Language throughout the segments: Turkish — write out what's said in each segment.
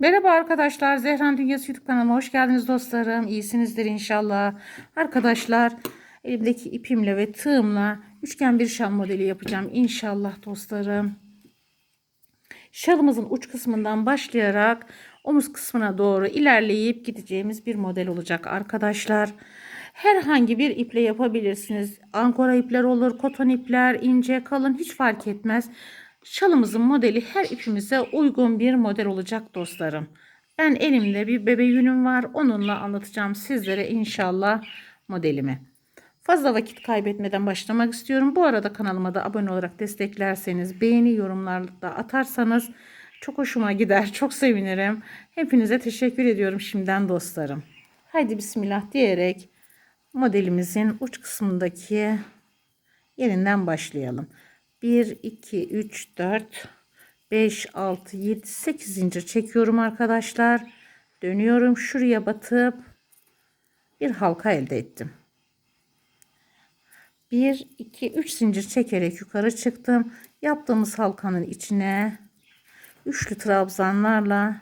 Merhaba arkadaşlar. Zehran Dünyası YouTube kanalıma hoş geldiniz dostlarım. İyisinizdir inşallah. Arkadaşlar elimdeki ipimle ve tığımla üçgen bir şal modeli yapacağım inşallah dostlarım. Şalımızın uç kısmından başlayarak omuz kısmına doğru ilerleyip gideceğimiz bir model olacak arkadaşlar. Herhangi bir iple yapabilirsiniz. Ankora ipler olur, koton ipler, ince, kalın hiç fark etmez. Şalımızın modeli her ipimize uygun bir model olacak dostlarım. Ben elimde bir bebe yünüm var. Onunla anlatacağım sizlere inşallah modelimi. Fazla vakit kaybetmeden başlamak istiyorum. Bu arada kanalıma da abone olarak desteklerseniz, beğeni yorumlarda atarsanız çok hoşuma gider. Çok sevinirim. Hepinize teşekkür ediyorum şimdiden dostlarım. Haydi bismillah diyerek modelimizin uç kısmındaki yerinden başlayalım. 1, 2, 3, 4, 5, 6, 7, 8 zincir çekiyorum arkadaşlar. Dönüyorum şuraya batıp bir halka elde ettim. 1, 2, 3 zincir çekerek yukarı çıktım. Yaptığımız halkanın içine üçlü trabzanlarla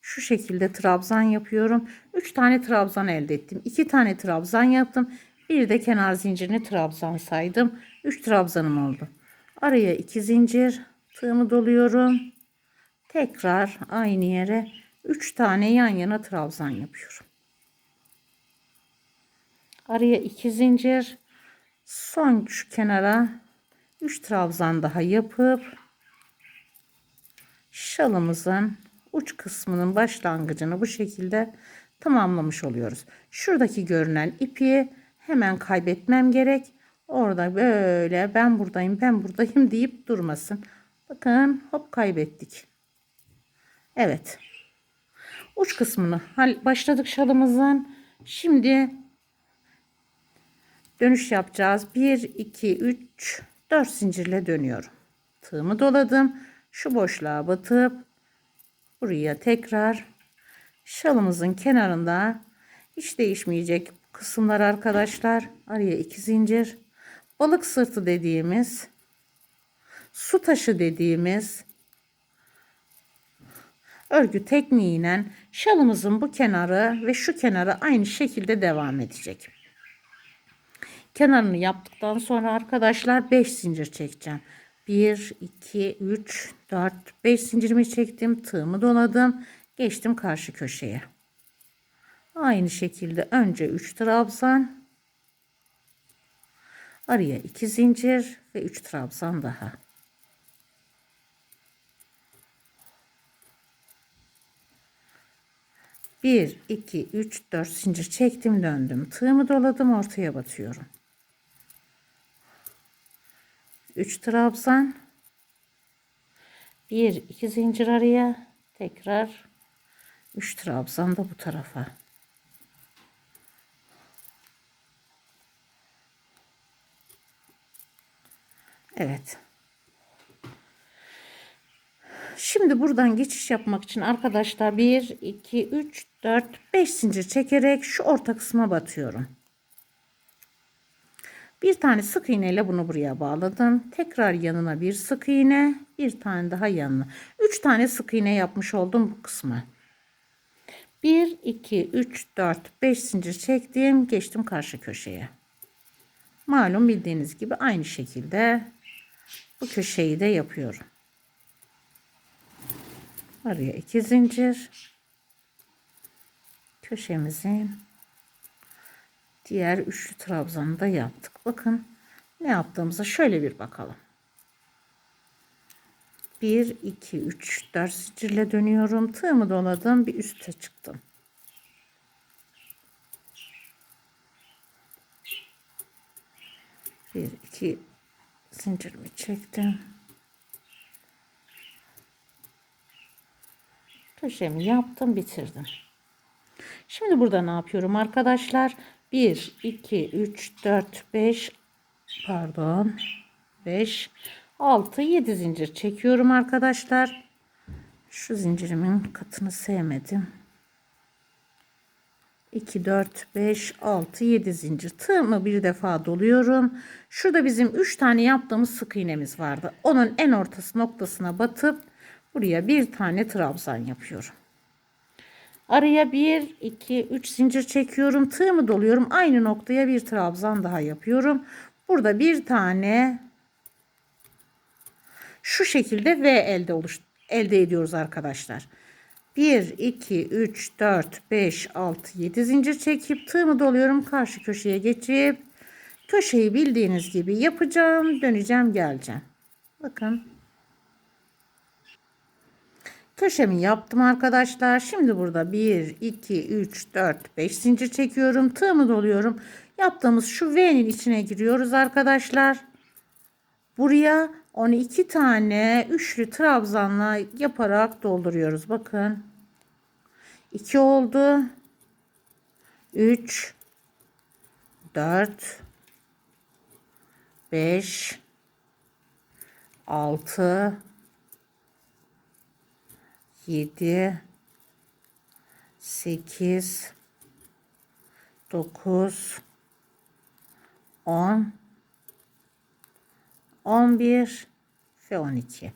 şu şekilde trabzan yapıyorum. 3 tane trabzan elde ettim. 2 tane trabzan yaptım. Bir de kenar zincirini trabzan saydım. 3 trabzanım oldu. Araya 2 zincir tığımı doluyorum. Tekrar aynı yere 3 tane yan yana trabzan yapıyorum. Araya 2 zincir son şu kenara 3 trabzan daha yapıp şalımızın uç kısmının başlangıcını bu şekilde tamamlamış oluyoruz. Şuradaki görünen ipi hemen kaybetmem gerek. Orada böyle ben buradayım ben buradayım deyip durmasın. Bakın hop kaybettik. Evet. Uç kısmını başladık şalımızın. Şimdi dönüş yapacağız. 1 2 3 4 zincirle dönüyorum. Tığımı doladım. Şu boşluğa batıp buraya tekrar şalımızın kenarında hiç değişmeyecek kısımlar arkadaşlar. Araya iki zincir. Balık sırtı dediğimiz su taşı dediğimiz örgü tekniğiyle şalımızın bu kenarı ve şu kenarı aynı şekilde devam edecek. Kenarını yaptıktan sonra arkadaşlar 5 zincir çekeceğim. 1, 2, 3, 4, 5 zincirimi çektim. Tığımı doladım. Geçtim karşı köşeye. Aynı şekilde önce 3 trabzan. Araya 2 zincir ve 3 trabzan daha. Bir, iki, üç, dört zincir çektim döndüm. Tığımı doladım ortaya batıyorum. 3 trabzan 1 2 zincir araya tekrar 3 trabzan da bu tarafa Evet Şimdi buradan geçiş yapmak için arkadaşlar 1 2 3 4 5 zincir çekerek şu orta kısma batıyorum. Bir tane sık iğne ile bunu buraya bağladım. Tekrar yanına bir sık iğne, bir tane daha yanına. Üç tane sık iğne yapmış oldum bu kısmı. 1, 2, 3, 4, 5 zincir çektim. Geçtim karşı köşeye. Malum bildiğiniz gibi aynı şekilde bu köşeyi de yapıyorum. Araya iki zincir. Köşemizin diğer üçlü trabzanı da yaptık. Bakın ne yaptığımıza şöyle bir bakalım. 1 2 3 4 zincirle dönüyorum. Tığımı doladım, bir üste çıktım. Bir iki zincirimi çektim. Köşemi yaptım, bitirdim. Şimdi burada ne yapıyorum arkadaşlar? 1, 2, 3, 4, 5 pardon 5, 6, 7 zincir çekiyorum arkadaşlar. Şu zincirimin katını sevmedim. 2, 4, 5, 6, 7 zincir tığımı bir defa doluyorum. Şurada bizim 3 tane yaptığımız sık iğnemiz vardı. Onun en ortası noktasına batıp Buraya bir tane trabzan yapıyorum. Araya 1, 2, 3 zincir çekiyorum. Tığımı doluyorum. Aynı noktaya bir trabzan daha yapıyorum. Burada bir tane şu şekilde V elde oluş elde ediyoruz arkadaşlar. 1, 2, 3, 4, 5, 6, 7 zincir çekip tığımı doluyorum. Karşı köşeye geçip köşeyi bildiğiniz gibi yapacağım. Döneceğim geleceğim. Bakın. Köşemi yaptım arkadaşlar. Şimdi burada 1, 2, 3, 4, 5 zincir çekiyorum. Tığımı doluyorum. Yaptığımız şu V'nin içine giriyoruz arkadaşlar. Buraya 12 tane üçlü trabzanla yaparak dolduruyoruz. Bakın. 2 oldu. 3 4 5 6 7 8 9 10 11 ve 12.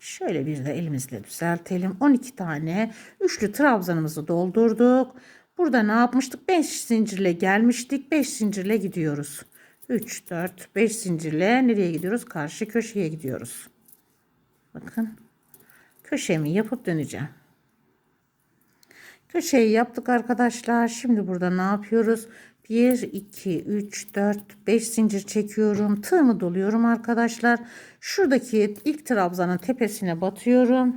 Şöyle bir de elimizle düzeltelim. 12 tane üçlü trabzanımızı doldurduk. Burada ne yapmıştık? 5 zincirle gelmiştik. 5 zincirle gidiyoruz. 3, 4, 5 zincirle nereye gidiyoruz? Karşı köşeye gidiyoruz. Bakın. Köşemi yapıp döneceğim. Köşeyi yaptık arkadaşlar. Şimdi burada ne yapıyoruz? 1, 2, 3, 4, 5 zincir çekiyorum. Tığımı doluyorum arkadaşlar. Şuradaki ilk trabzanın tepesine batıyorum.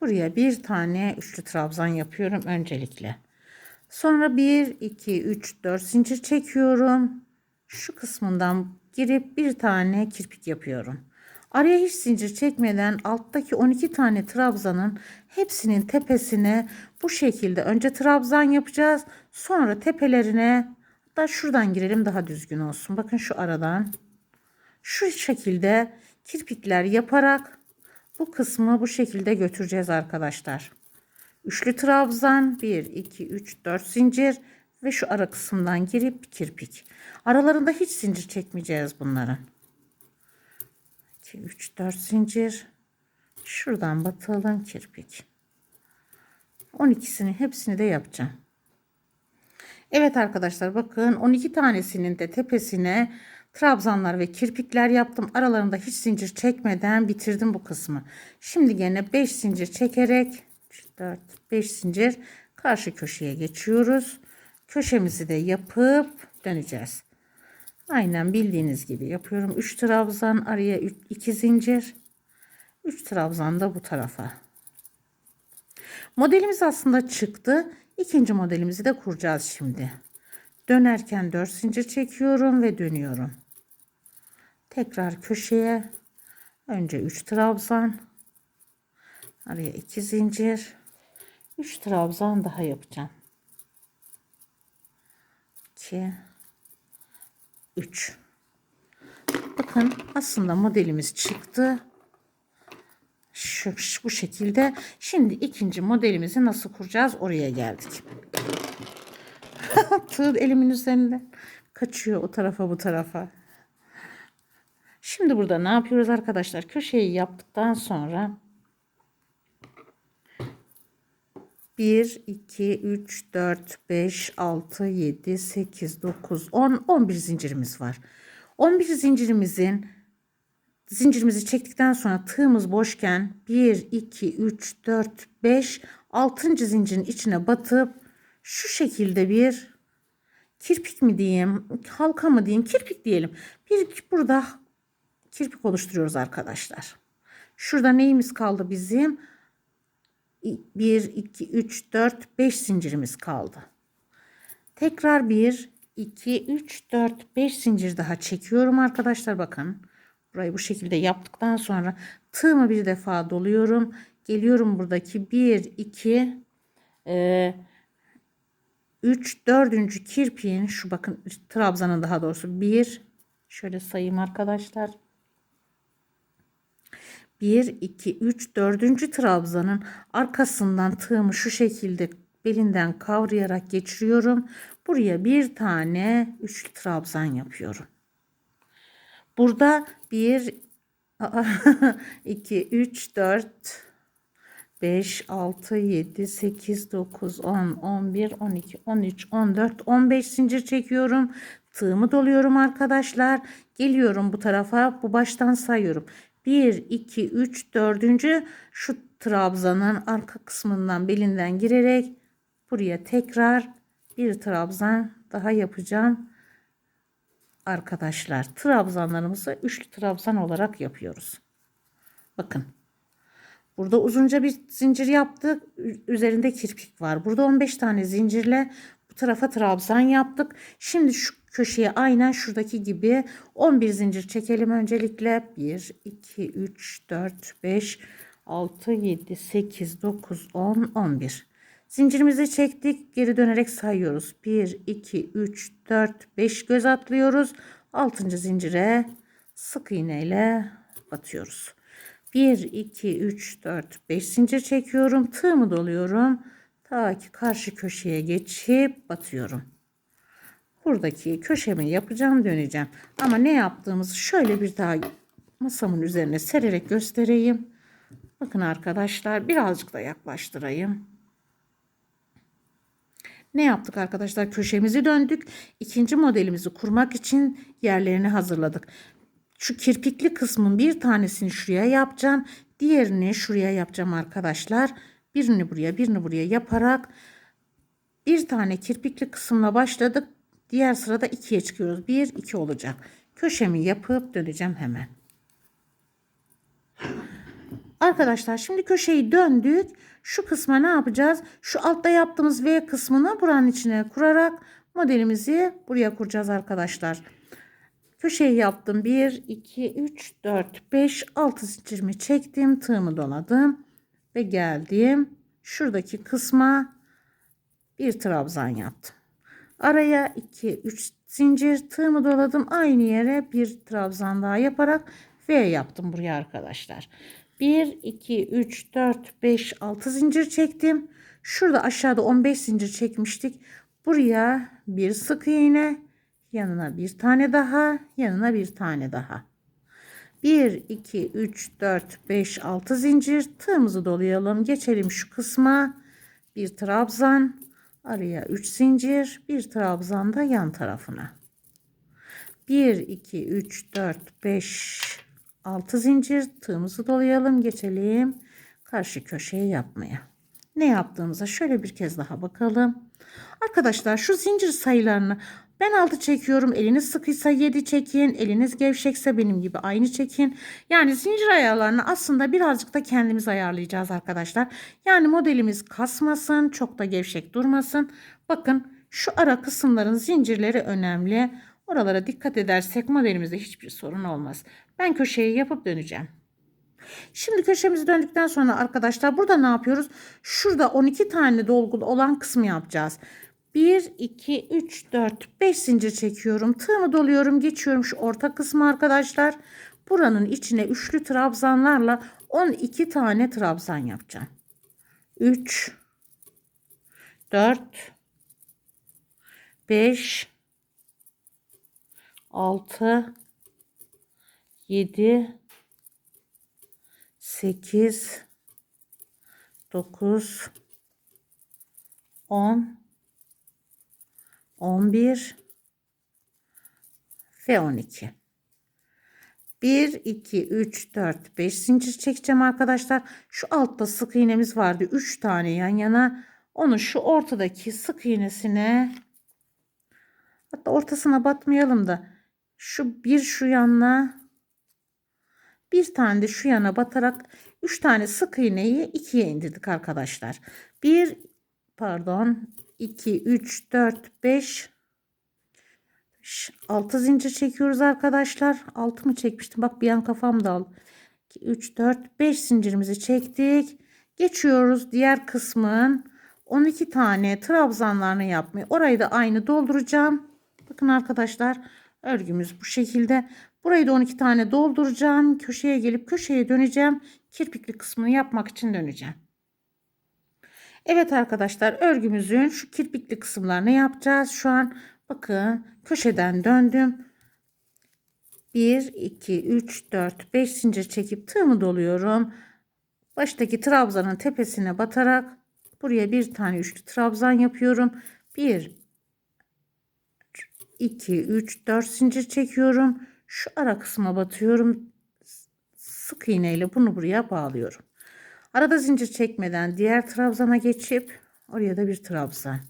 Buraya bir tane üçlü trabzan yapıyorum öncelikle. Sonra 1, 2, 3, 4 zincir çekiyorum. Şu kısmından girip bir tane kirpik yapıyorum. Araya hiç zincir çekmeden alttaki 12 tane trabzanın hepsinin tepesine bu şekilde önce trabzan yapacağız. Sonra tepelerine da şuradan girelim daha düzgün olsun. Bakın şu aradan şu şekilde kirpikler yaparak bu kısmı bu şekilde götüreceğiz arkadaşlar. Üçlü trabzan 1 2 3 4 zincir ve şu ara kısımdan girip kirpik. Aralarında hiç zincir çekmeyeceğiz bunların. 2 3 4 zincir. Şuradan batalım kirpik. 12'sini hepsini de yapacağım. Evet arkadaşlar bakın 12 tanesinin de tepesine trabzanlar ve kirpikler yaptım. Aralarında hiç zincir çekmeden bitirdim bu kısmı. Şimdi gene 5 zincir çekerek 4 5 zincir karşı köşeye geçiyoruz. Köşemizi de yapıp döneceğiz. Aynen bildiğiniz gibi yapıyorum. 3 trabzan araya 2 zincir. 3 trabzan da bu tarafa. Modelimiz aslında çıktı. İkinci modelimizi de kuracağız şimdi. Dönerken 4 zincir çekiyorum ve dönüyorum. Tekrar köşeye önce 3 trabzan araya 2 zincir 3 trabzan daha yapacağım. 2 3 Bakın aslında modelimiz çıktı. Şu, şu bu şekilde. Şimdi ikinci modelimizi nasıl kuracağız? Oraya geldik. Tığ elimin üzerinde kaçıyor o tarafa bu tarafa. Şimdi burada ne yapıyoruz arkadaşlar? Köşeyi yaptıktan sonra 1, 2, 3, 4, 5, 6, 7, 8, 9, 10, 11 zincirimiz var. 11 zincirimizin zincirimizi çektikten sonra tığımız boşken 1, 2, 3, 4, 5, 6. zincirin içine batıp şu şekilde bir kirpik mi diyeyim, halka mı diyeyim, kirpik diyelim. Bir burada kirpik oluşturuyoruz arkadaşlar. Şurada neyimiz kaldı bizim? 1, 2, 3, 4, 5 zincirimiz kaldı. Tekrar 1, 2, 3, 4, 5 zincir daha çekiyorum arkadaşlar. Bakın burayı bu şekilde yaptıktan sonra tığımı bir defa doluyorum. Geliyorum buradaki 1, 2, 3, 4. kirpiğin şu bakın trabzanın daha doğrusu 1, şöyle sayayım arkadaşlar. 1, 2, 3, 4. trabzanın arkasından tığımı şu şekilde belinden kavrayarak geçiriyorum. Buraya bir tane üçlü trabzan yapıyorum. Burada 1, 2, 3, 4, 5, 6, 7, 8, 9, 10, 11, 12, 13, 14, 15 zincir çekiyorum. Tığımı doluyorum arkadaşlar. Geliyorum bu tarafa. Bu baştan sayıyorum. 1, 2, 3, 4. şu trabzanın arka kısmından belinden girerek buraya tekrar bir trabzan daha yapacağım. Arkadaşlar trabzanlarımızı üçlü trabzan olarak yapıyoruz. Bakın. Burada uzunca bir zincir yaptık. Üzerinde kirpik var. Burada 15 tane zincirle bu tarafa trabzan yaptık. Şimdi şu köşeye aynen şuradaki gibi 11 zincir çekelim öncelikle. 1, 2, 3, 4, 5, 6, 7, 8, 9, 10, 11. Zincirimizi çektik. Geri dönerek sayıyoruz. 1, 2, 3, 4, 5 göz atlıyoruz. 6. zincire sık iğne ile batıyoruz. 1, 2, 3, 4, 5 zincir çekiyorum. Tığımı doluyorum. Ta ki karşı köşeye geçip batıyorum. Buradaki köşemi yapacağım döneceğim. Ama ne yaptığımızı şöyle bir daha masamın üzerine sererek göstereyim. Bakın arkadaşlar birazcık da yaklaştırayım. Ne yaptık arkadaşlar? Köşemizi döndük. İkinci modelimizi kurmak için yerlerini hazırladık. Şu kirpikli kısmın bir tanesini şuraya yapacağım. Diğerini şuraya yapacağım arkadaşlar. Birini buraya birini buraya yaparak bir tane kirpikli kısımla başladık. Diğer sırada ikiye çıkıyoruz. Bir iki olacak. Köşemi yapıp döneceğim hemen. Arkadaşlar şimdi köşeyi döndük. Şu kısma ne yapacağız? Şu altta yaptığımız V kısmını buranın içine kurarak modelimizi buraya kuracağız arkadaşlar. Köşeyi yaptım. 1, 2, 3, 4, 5, 6 zincirimi çektim. Tığımı doladım. Ve geldim. Şuradaki kısma bir trabzan yaptım. Araya 2, 3 zincir tığımı doladım. Aynı yere bir trabzan daha yaparak V yaptım buraya arkadaşlar. 1, 2, 3, 4, 5, 6 zincir çektim. Şurada aşağıda 15 zincir çekmiştik. Buraya bir sık iğne, yanına bir tane daha, yanına bir tane daha. 1, 2, 3, 4, 5, 6 zincir. Tığımızı dolayalım. Geçelim şu kısma. Bir trabzan. Araya 3 zincir. Bir trabzan da yan tarafına. 1, 2, 3, 4, 5, 6 zincir. Tığımızı dolayalım. Geçelim karşı köşeye yapmaya. Ne yaptığımıza şöyle bir kez daha bakalım. Arkadaşlar şu zincir sayılarını ben 6 çekiyorum. Eliniz sıkıysa 7 çekin. Eliniz gevşekse benim gibi aynı çekin. Yani zincir ayarlarını aslında birazcık da kendimiz ayarlayacağız arkadaşlar. Yani modelimiz kasmasın. Çok da gevşek durmasın. Bakın şu ara kısımların zincirleri önemli. Oralara dikkat edersek modelimizde hiçbir sorun olmaz. Ben köşeyi yapıp döneceğim. Şimdi köşemizi döndükten sonra arkadaşlar burada ne yapıyoruz? Şurada 12 tane dolgulu olan kısmı yapacağız. 1, 2, 3, 4, 5 zincir çekiyorum. Tığımı doluyorum. Geçiyorum şu orta kısmı arkadaşlar. Buranın içine üçlü trabzanlarla 12 tane trabzan yapacağım. 3, 4, 5, 6, 7, 8, 9, 10, 11 ve 12. 1, 2, 3, 4, 5 zincir çekeceğim arkadaşlar. Şu altta sık iğnemiz vardı. 3 tane yan yana. Onu şu ortadaki sık iğnesine hatta ortasına batmayalım da şu bir şu yanına bir tane de şu yana batarak 3 tane sık iğneyi ikiye indirdik arkadaşlar. 1 pardon 2 3 4 5 6 zincir çekiyoruz arkadaşlar. 6 mı çekmiştim? Bak bir an kafam dal. 2 3 4 5 zincirimizi çektik. Geçiyoruz diğer kısmın 12 tane trabzanlarını yapmayı. Orayı da aynı dolduracağım. Bakın arkadaşlar örgümüz bu şekilde. Burayı da 12 tane dolduracağım. Köşeye gelip köşeye döneceğim. Kirpikli kısmını yapmak için döneceğim. Evet arkadaşlar örgümüzün şu kirpikli kısımlarını yapacağız. Şu an bakın köşeden döndüm. 1, 2, 3, 4, 5 zincir çekip tığımı doluyorum. Baştaki trabzanın tepesine batarak buraya bir tane üçlü trabzan yapıyorum. 1, 2, 3, 4 zincir çekiyorum. Şu ara kısma batıyorum. Sık iğne ile bunu buraya bağlıyorum. Arada zincir çekmeden diğer trabzana geçip oraya da bir trabzan.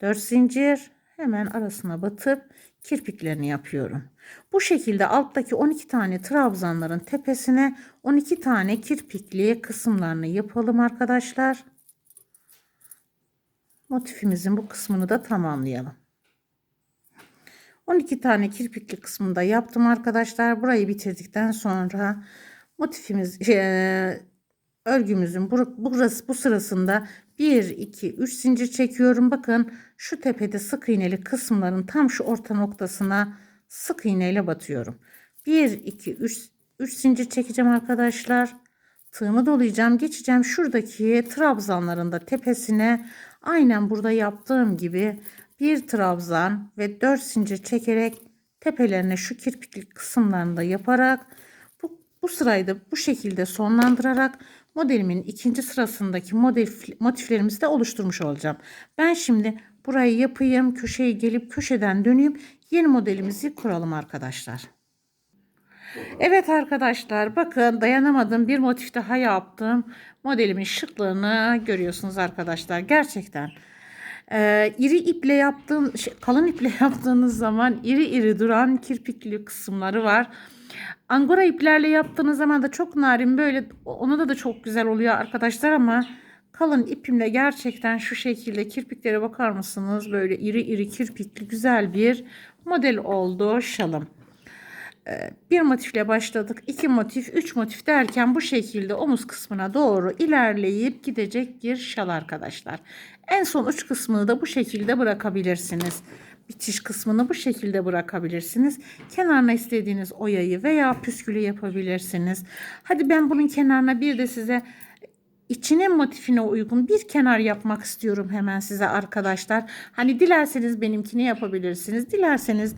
4 zincir hemen arasına batıp kirpiklerini yapıyorum. Bu şekilde alttaki 12 tane trabzanların tepesine 12 tane kirpikli kısımlarını yapalım arkadaşlar. Motifimizin bu kısmını da tamamlayalım. 12 tane kirpikli kısmını da yaptım arkadaşlar. Burayı bitirdikten sonra motifimiz örgümüzün burası bu sırasında 1 2 3 zincir çekiyorum. Bakın şu tepede sık iğneli kısımların tam şu orta noktasına sık iğneyle batıyorum. 1 2 3 3 zincir çekeceğim arkadaşlar. Tığımı dolayacağım. Geçeceğim şuradaki trabzanların da tepesine aynen burada yaptığım gibi bir trabzan ve 4 zincir çekerek tepelerine şu kirpikli kısımlarını da yaparak bu, bu sırayı da bu şekilde sonlandırarak modelimin ikinci sırasındaki model motiflerimizi de oluşturmuş olacağım. Ben şimdi burayı yapayım, köşeyi gelip köşeden döneyim. Yeni modelimizi kuralım arkadaşlar. Evet arkadaşlar bakın dayanamadım bir motif daha yaptım. Modelimin şıklığını görüyorsunuz arkadaşlar. Gerçekten ee, iri iple yaptığım şey, kalın iple yaptığınız zaman iri iri duran kirpikli kısımları var. Angora iplerle yaptığınız zaman da çok narin böyle onu da da çok güzel oluyor arkadaşlar ama kalın ipimle gerçekten şu şekilde kirpiklere bakar mısınız? Böyle iri iri kirpikli güzel bir model oldu şalım. Ee, bir motifle başladık. iki motif, üç motif derken bu şekilde omuz kısmına doğru ilerleyip gidecek bir şal arkadaşlar. En son uç kısmını da bu şekilde bırakabilirsiniz. Bitiş kısmını bu şekilde bırakabilirsiniz. Kenarına istediğiniz oyayı veya püskülü yapabilirsiniz. Hadi ben bunun kenarına bir de size içine motifine uygun bir kenar yapmak istiyorum hemen size arkadaşlar. Hani dilerseniz benimkini yapabilirsiniz. Dilerseniz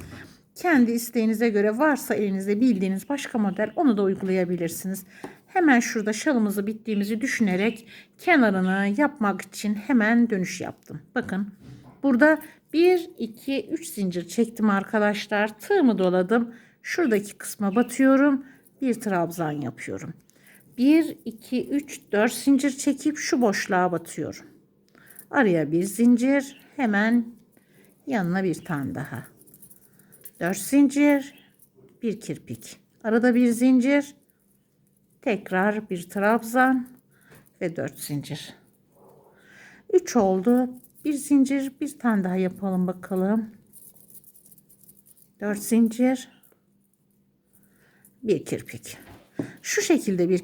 kendi isteğinize göre varsa elinizde bildiğiniz başka model onu da uygulayabilirsiniz. Hemen şurada şalımızı bittiğimizi düşünerek kenarını yapmak için hemen dönüş yaptım. Bakın burada 1, 2, 3 zincir çektim arkadaşlar. Tığımı doladım. Şuradaki kısma batıyorum. Bir trabzan yapıyorum. 1, 2, 3, 4 zincir çekip şu boşluğa batıyorum. Araya bir zincir. Hemen yanına bir tane daha. 4 zincir. Bir kirpik. Arada bir zincir. Tekrar bir trabzan ve 4 zincir. 3 oldu. Bir zincir, bir tane daha yapalım bakalım. 4 zincir. Bir kirpik. Şu şekilde bir